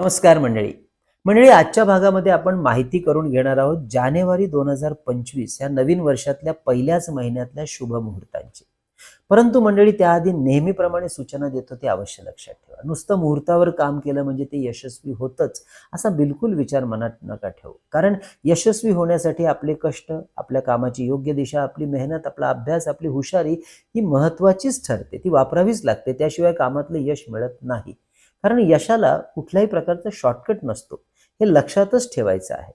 नमस्कार मंडळी. मंडळी आजच्या भागामध्ये आपण माहिती करून घेणार आहोत जानेवारी दोन हजार पंचवीस या नवीन वर्षातल्या पहिल्याच महिन्यातल्या शुभ मुहूर्तांची. परंतु मंडळी त्याआधी नेहमीप्रमाणे सूचना देतो ते अवश्य लक्षात ठेवा. नुसतं मुहूर्तावर काम केलं म्हणजे ते यशस्वी होतच असा बिलकुल विचार मनात नका ठेवू. कारण यशस्वी होण्यासाठी आपले कष्ट आपल्या कामाची योग्य दिशा आपली मेहनत आपला अभ्यास आपली हुशारी ही महत्वाचीच ठरते. ती वापरावीच लागते. त्याशिवाय कामातलं यश मिळत नाही. कारण यशाला कुठल्याही प्रकारचा शॉर्टकट नसतो. हे लक्षातच ठेवायचं आहे.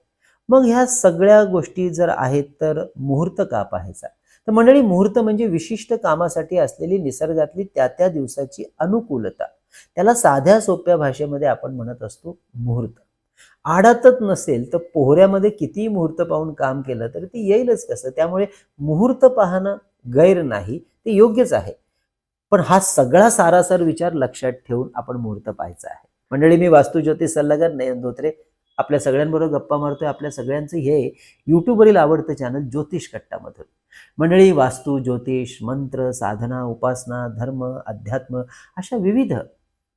मग ह्या सगळ्या गोष्टी जर आहेत तर मुहूर्त का पाहायचा? तर मंडळी मुहूर्त म्हणजे विशिष्ट कामासाठी असलेली निसर्गातली त्या त्या दिवसाची अनुकूलता. त्याला साध्या सोप्या भाषेमध्ये आपण म्हणत असतो मुहूर्त. आडातच नसेल तर पोहऱ्यामध्ये कितीही मुहूर्त पाहून काम केलं तर ते येईलच कसं? त्यामुळे मुहूर्त पाहणं गैर नाही ते योग्यच आहे. पण हा सगळा सारासार विचार लक्षात ठेवून आपण मुहूर्त पाहायचा आहे. मंडळी मी वास्तू ज्योतिष सल्लागार नयन धोत्रे. आपल्या सगळ्यांबरोबर गप्पा मारतोय. आपल्या सगळ्यांचं हे युट्यूबवरील आवडतं चॅनल ज्योतिष कट्टामधून. मंडळी वास्तू ज्योतिष मंत्र साधना उपासना धर्म अध्यात्म अशा विविध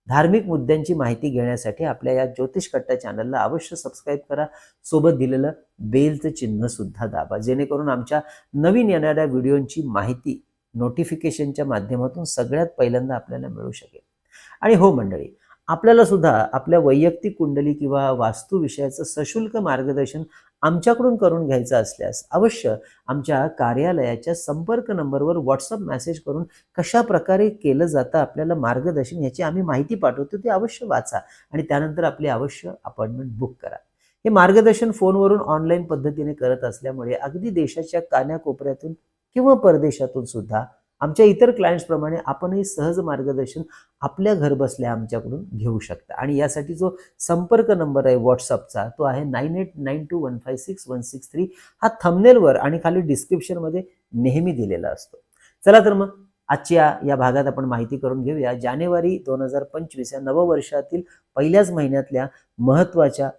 धार्मिक मुद्द्यांची माहिती घेण्यासाठी आपल्या या ज्योतिष कट्टा चॅनलला अवश्य सबस्क्राईब करा. सोबत दिलेलं बेलचं चिन्ह सुद्धा दाबा. जेणेकरून आमच्या नवीन येणाऱ्या व्हिडिओंची माहिती नोटिफिकेशनच्या माध्यमातून सगळ्यात पहिल्यांदा आपल्याला मिळू शकेल. आणि हो मंडळी आपल्याला सुद्धा आपल्या वैयक्तिक कुंडली किंवा वास्तू विषयाचं सशुल्क मार्गदर्शन आमच्याकडून करून घ्यायचं असल्यास अवश्य आमच्या कार्यालयाच्या संपर्क नंबरवर व्हॉट्सअप मेसेज करून कशा प्रकारे केलं जातं आपल्याला मार्गदर्शन याची आम्ही माहिती पाठवतो ते अवश्य वाचा आणि त्यानंतर आपली अवश्य अपॉइंटमेंट बुक करा. हे मार्गदर्शन फोनवरून ऑनलाईन पद्धतीने करत असल्यामुळे अगदी देशाच्या कान्याकोपऱ्यातून किंवा परदेशातून सुद्धा आमच्या इतर क्लायंट्सप्रमाणे आपणही सहज मार्गदर्शन आपल्या घरबसल्या आमच्याकडून घेऊ शकता. आणि यासाठी जो संपर्क नंबर आहे व्हॉट्सअपचा तो आहे nine eight nine two one five six one six three. हा थंबनेलवर आणि खाली डिस्क्रिप्शनमध्ये नेहमी दिलेला असतो. चला तर मग आजच्या या भागात आपण माहिती करून घेऊया. जानेवारी दोन हजार पंचवीस या नववर्षातील पहिल्याच महिन्यातल्या महत्त्वाच्या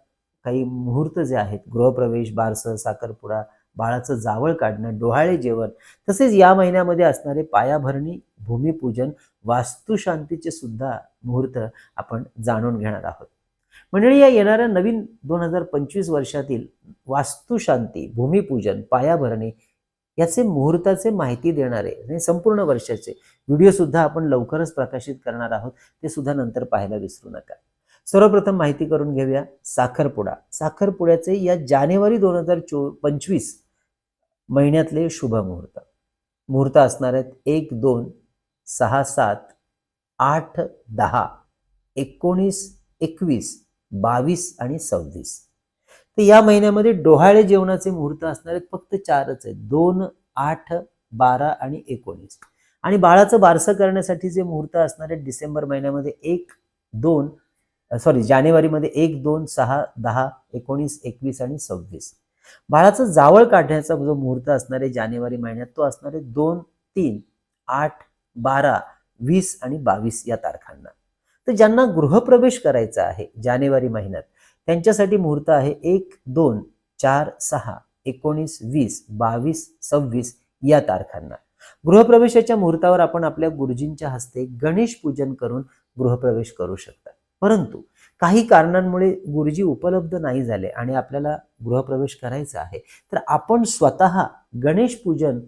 काही मुहूर्त जे आहेत गृहप्रवेश बारसं साखरपुडा बाळाचं जावळ काढणं डोहाळे जेवण तसेच या महिन्यामध्ये असणारे पायाभरणी भूमिपूजन वास्तुशांतीचे सुद्धा मुहूर्त आपण जाणून घेणार आहोत. मंडळी या येणाऱ्या नवीन दोन हजार पंचवीस वर्षातील वास्तुशांती भूमिपूजन पायाभरणी याचे मुहूर्ताचे माहिती देणारे आणि संपूर्ण वर्षाचे व्हिडिओ सुद्धा आपण लवकरच प्रकाशित करणार आहोत. ते सुद्धा नंतर पाहायला विसरू नका. सर्वप्रथम माहिती करून घेऊया साखरपुडा. साखरपुड्याचे या जानेवारी दोन हजार चो पंचवीस महिन्यातले शुभ मुहूर्त. मुहूर्त असणार आहेत एक दोन सहा सात आठ दहा एकोणीस एकवीस बावीस आणि सव्वीस. तर या महिन्यामध्ये डोहाळे जेवणाचे मुहूर्त असणार आहेत फक्त चारच आहेत. दोन आठ बारा आणि एकोणीस. आणि बाळाचं बारसं करण्यासाठी जे मुहूर्त असणार आहेत डिसेंबर महिन्यामध्ये एक दोन सॉरी जानेवारीमध्ये एक दोन सहा दहा एकोणीस एकवीस आणि सव्वीस. बाळाचं जावळ काढण्याचा जो मुहूर्त असणार आहे जानेवारी महिन्यात तो असणार आहे दोन तीन आठ बारा वीस आणि बावीस या तारखांना. तर ज्यांना गृहप्रवेश करायचा आहे जानेवारी महिन्यात त्यांच्यासाठी मुहूर्त आहे एक दोन चार सहा एकोणीस वीस बावीस सव्वीस या तारखांना. गृहप्रवेशाच्या मुहूर्तावर आपण आपल्या गुरुजींच्या हस्ते गणेश पूजन करून गृहप्रवेश करू शकता. परंतु काही कारणांमुळे गुरुजी उपलब्ध नाही झाले आणि आपल्याला गृहप्रवेश करायचा आहे. तर आपण स्वतः गणेश पूजन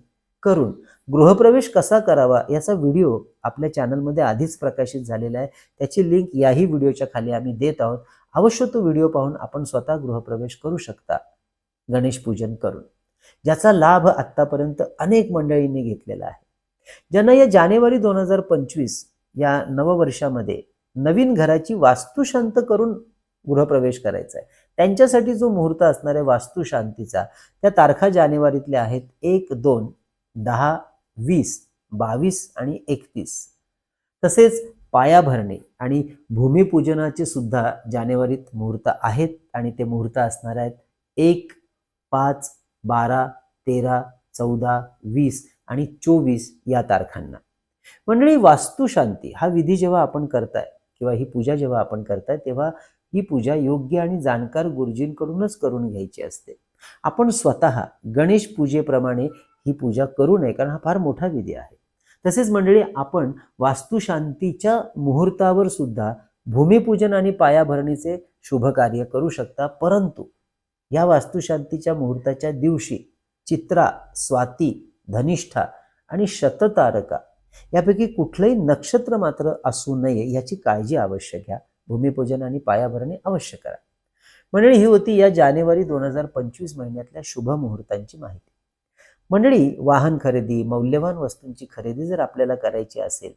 करून गृहप्रवेश कसा करावा याचा व्हिडिओ आपल्या चॅनलमध्ये आधीच प्रकाशित झालेला आहे. त्याची लिंक याही व्हिडिओच्या खाली आम्ही देत आहोत. अवश्य तो व्हिडिओ पाहून आपण स्वतः गृहप्रवेश करू शकता गणेश पूजन करून. ज्याचा लाभ आत्तापर्यंत अनेक मंडळींनी घेतलेला आहे. ज्यांना या जानेवारी दोन हजार पंचवीस या नववर्षामध्ये नवीन घराची वास्तुशांत करून गृहप्रवेश करायचा आहे त्यांच्यासाठी जो मुहूर्त असणार आहे वास्तुशांतीचा त्या तारखा जानेवारीतल्या आहेत एक दोन दहा वीस बावीस आणि एकतीस. तसेच पायाभरणे आणि भूमिपूजनाचे सुद्धा जानेवारीत मुहूर्त आहेत आणि ते मुहूर्त असणार आहेत एक पाच बारा तेरा चौदा वीस आणि चोवीस या तारखांना. मंडळी वास्तुशांती हा विधी जेव्हा आपण करताय किंवा ही पूजा जेव्हा आपण करताय तेव्हा ही पूजा योग्य आणि जाणकार गुरुजींकडूनच करून घ्यायची असते. आपण स्वतः गणेश पूजेप्रमाणे ही पूजा करू नये कारण हा फार मोठा विधी आहे. तसेच मंडळी आपण वास्तुशांतीच्या मुहूर्तावर सुद्धा भूमिपूजन आणि पायाभरणीचे शुभ कार्य करू शकता परंतु या वास्तुशांतीच्या मुहूर्ताच्या दिवशी चित्रा स्वाती धनिष्ठा आणि शततारका यापैकी कुठलंही नक्षत्र मात्र असू नये याची काळजी अवश्य घ्या. भूमिपूजन आणि पायाभरणी अवश्य करा. मंडळी ही होती या जानेवारी दोन हजार पंचवीस महिन्यातल्या शुभ मुहूर्तांची माहिती. मंडळी वाहन खरेदी मौल्यवान वस्तूंची खरेदी जर आपल्याला करायची असेल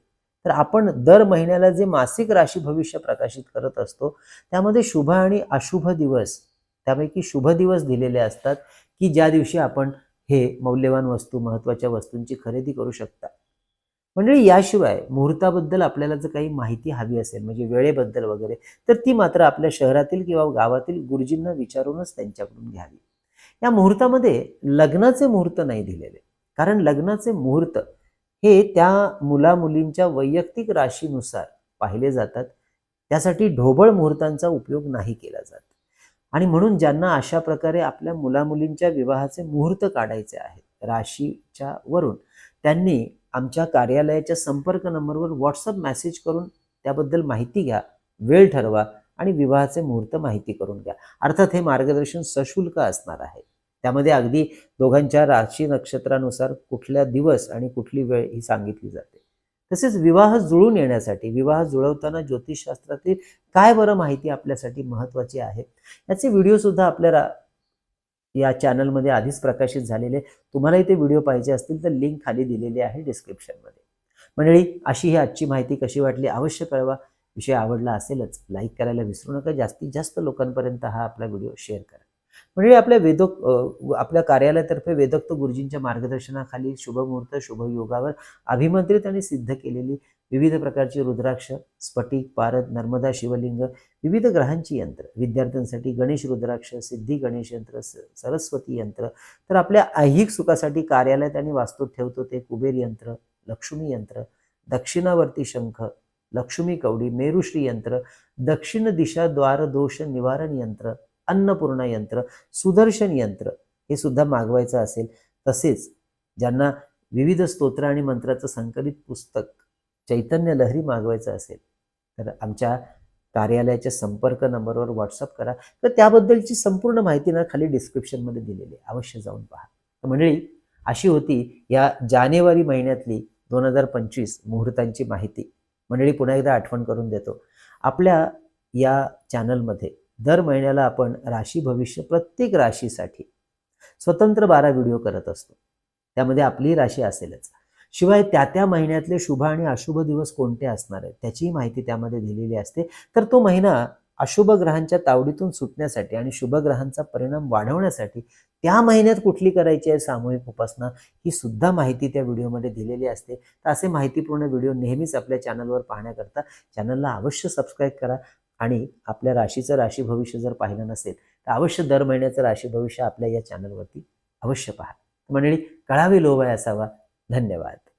तर आपण दर महिन्याला जे मासिक राशी भविष्य प्रकाशित करत असतो त्यामध्ये शुभ आणि अशुभ दिवस त्यापैकी शुभ दिवस दिलेले असतात की ज्या दिवशी आपण हे मौल्यवान वस्तू महत्त्वाच्या वस्तूंची खरेदी करू शकता. मंडळी याशिवाय मुहूर्ताबद्दल आपल्याला जर काही माहिती हवी असेल म्हणजे वेळेबद्दल वगैरे तर ती मात्र आपल्या शहरातील किंवा गावातील गुरुजींना विचारूनच त्यांच्याकडून घ्यावी. या मुहूर्तामध्ये लग्नाचे मुहूर्त नाही दिलेले. कारण लग्नाचे मुहूर्त हे त्या मुला मुलींच्या वैयक्तिक राशीनुसार पाहिले जातात. त्यासाठी ढोबळ मुहूर्तांचा उपयोग नाही केला जात. आणि म्हणून ज्यांना अशा प्रकारे आपल्या मुलामुलींच्या विवाहाचे मुहूर्त काढायचे आहेत राशीच्या वरून त्यांनी आमच्या कार्यालयाच्या संपर्क नंबरवर व्हॉट्सअप मेसेज करून त्याबद्दल माहिती घ्या वेळ ठरवा आणि विवाहाचे मुहूर्त माहिती करून घ्या. अर्थात हे मार्गदर्शन सशुल्क असणार आहे. त्यामध्ये अगदी दोघांच्या राशी नक्षत्रानुसार कुठल्या दिवस आणि कुठली वेळ ही सांगितली जाते. तसेच विवाह जुळून येण्यासाठी विवाह जुळवताना ज्योतिषशास्त्रातील काय बरं माहिती आपल्यासाठी महत्त्वाची आहे याचे व्हिडिओसुद्धा आपल्या या चॅनलमध्ये आधीच प्रकाशित झालेले तुम्हालाही ते व्हिडिओ पाहिजे असतील तर लिंक खाली दिलेली आहे डिस्क्रिप्शनमध्ये मंडळी अशी ही आजची माहिती कशी वाटली? अवश्य कळवा. विषय आवडला असेलच लाईक करायला विसरू नका. जास्तीत जास्त लोकांपर्यंत हा आपला व्हिडिओ शेअर करा. म्हणजे आपल्या वेदोक आपल्या कार्यालयातर्फे वेदोक्त गुरुजींच्या मार्गदर्शनाखाली शुभमुहूर्त शुभयोगावर अभिमंत्रित आणि सिद्ध केलेली विविध प्रकारची रुद्राक्ष स्फटिक पारद नर्मदा शिवलिंग विविध ग्रहांची यंत्र. विद्यार्थ्यांसाठी गणेश रुद्राक्ष सिद्धी गणेश यंत्र स- सरस्वती यंत्र. तर आपल्या ऐहिक सुखासाठी कार्यालयात आणि वास्तूत ठेवतो ते कुबेर यंत्र लक्ष्मी यंत्र दक्षिणावर्ती शंख लक्ष्मी कवडी मेरुश्री यंत्र दक्षिण दिशा द्वार दोष निवारण यंत्र अन्नपूर्णा यंत्र सुदर्शन यंत्र हे सुद्धा मागवायचं असेल तसेच ज्यांना विविध स्तोत्र आणि मंत्राचं संकलित पुस्तक चैतन्य लहरी मागवायचं असेल तर आमच्या कार्यालयाच्या संपर्क नंबरवर व्हॉट्सअप करा. तर त्याबद्दलची संपूर्ण माहिती ना खाली डिस्क्रिप्शनमध्ये दिलेली आहे. अवश्य जाऊन पहा. तर मंडळी अशी होती या जानेवारी महिन्यातली दोन हजार पंचवीस मुहूर्तांची माहिती. मंडळी पुन्हा एकदा आठवण करून देतो. आपल्या या चॅनलमध्ये दर महिन्याला आपण राशी भविष्य प्रत्येक राशीसाठी स्वतंत्र बारा व्हिडिओ करत असतो. त्यामध्ये आपली राशी असेलच. शिवाय त्या त्या महिन्यातले शुभ आणि अशुभ दिवस कोणते असणार आहेत? त्याचीही माहिती त्यामध्ये दिलेली असते. तर तो महिना अशुभ ग्रहांच्या तावडीतून सुटण्यासाठी आणि शुभ ग्रहांचा परिणाम वाढवण्यासाठी त्या महिन्यात कुठली करायची आहे सामूहिक उपासना ही सुद्धा माहिती त्या व्हिडिओमध्ये दिलेली असते. तर असे माहितीपूर्ण व्हिडिओ नेहमीच आपल्या चॅनलवर पाहण्याकरता चॅनलला अवश्य सबस्क्राईब करा आणि आपल्या राशीचं राशी भविष्य जर पाहिलं नसेल तर अवश्य दर महिन्याचं राशी भविष्य आपल्या या चॅनलवरती अवश्य पहा. मंडळी कळावे लोभाय असावा. धन्यवाद.